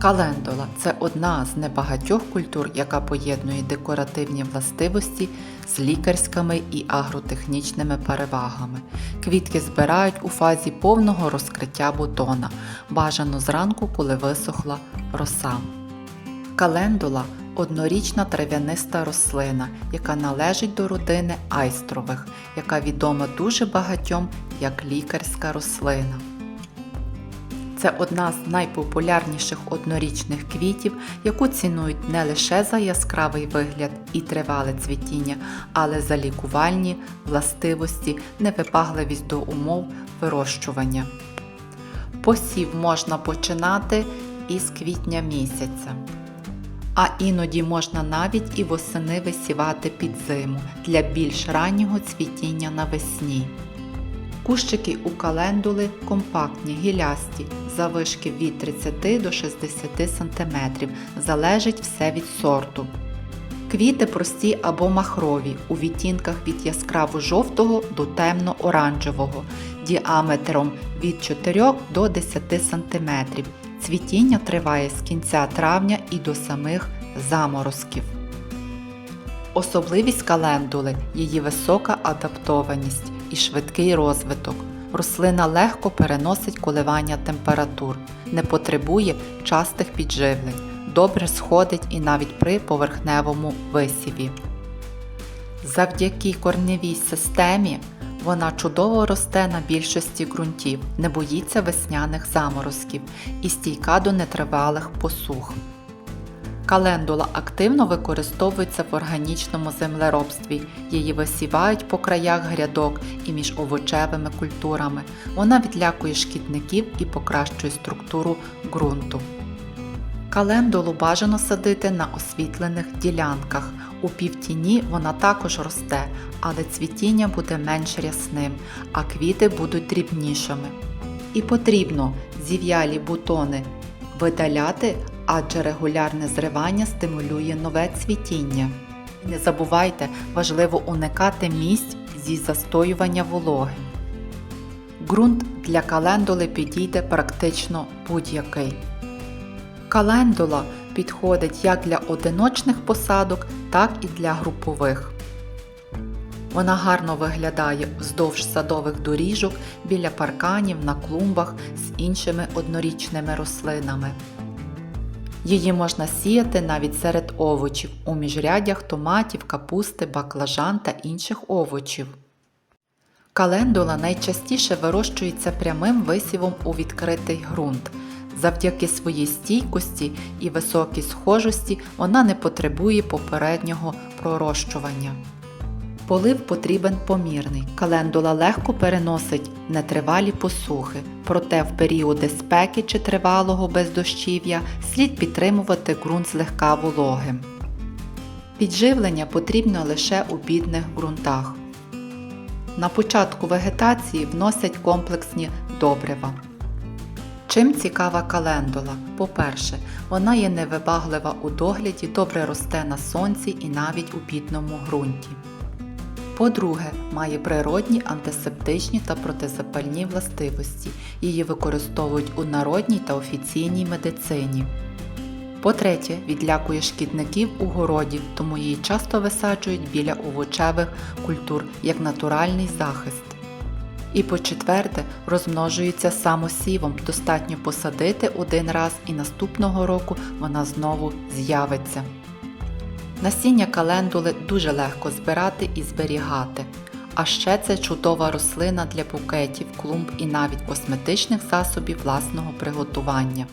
Календула це одна з небагатьох культур, яка поєднує декоративні властивості з лікарськими і агротехнічними перевагами. Квітки збирають у фазі повного розкриття бутона, бажано зранку, коли висохла роса. Календула однорічна трав'яниста рослина, яка належить до родини айстрових, яка відома дуже багатьом як лікарська рослина. Це одна з найпопулярніших однорічних квітів, яку цінують не лише за яскравий вигляд і тривале цвітіння, але за лікувальні властивості, невибагливість до умов вирощування. Посів можна починати із квітня місяця. А іноді можна навіть і восени висівати під зиму для більш раннього цвітіння навесні. Кущики у календули компактні, гілясті, завишки від 30 до 60 см, залежить все від сорту. Квіти прості або махрові у відтінках від яскраво жовтого до темно-оранжевого, діаметром від 4 до 10 см. Цвітіння триває з кінця травня і до самих заморозків. Особливість календули її висока адаптованість і швидкий розвиток. Рослина легко переносить коливання температур, не потребує частих підживлень, добре сходить і навіть при поверхневому висіві. Завдяки корневій системі вона чудово росте на більшості ґрунтів, не боїться весняних заморозків і стійка до нетривалих посух. Календула активно використовується в органічному землеробстві. Її висівають по краях грядок і між овочевими культурами. Вона відлякує шкідників і покращує структуру ґрунту. Календулу бажано садити на освітлених ділянках. У півтіні вона також росте, але цвітіння буде менш рясним, а квіти будуть дрібнішими. І потрібно зів'ялі бутони видаляти, адже регулярне зривання стимулює нове цвітіння. Не забувайте, важливо уникати місць зі застоювання вологи. Ґрунт для календули підійде практично будь-який. Календула підходить як для одиночних посадок, так і для групових. Вона гарно виглядає вздовж садових доріжок, біля парканів, на клумбах з іншими однорічними рослинами. Її можна сіяти навіть серед овочів у міжряддях томатів, капусти, баклажан та інших овочів. Календула найчастіше вирощується прямим висівом у відкритий ґрунт. Завдяки своїй стійкості і високій схожості вона не потребує попереднього пророщування. Полив потрібен помірний. Календула легко переносить нетривалі посухи, проте в періоди спеки чи тривалого бездощів'я слід підтримувати ґрунт злегка вологим. Підживлення потрібно лише у бідних ґрунтах. На початку вегетації вносять комплексні добрива. Чим цікава календула? По-перше, вона є невибаглива у догляді, добре росте на сонці і навіть у бідному ґрунті. По-друге, має природні антисептичні та протизапальні властивості. Її використовують у народній та офіційній медицині. По-третє, відлякує шкідників у городі, тому її часто висаджують біля овочевих культур як натуральний захист. І по-четверте, розмножується самосівом. Достатньо посадити один раз і наступного року вона знову з'явиться. Насіння календули дуже легко збирати і зберігати. А ще це чудова рослина для букетів, клумб і навіть косметичних засобів власного приготування.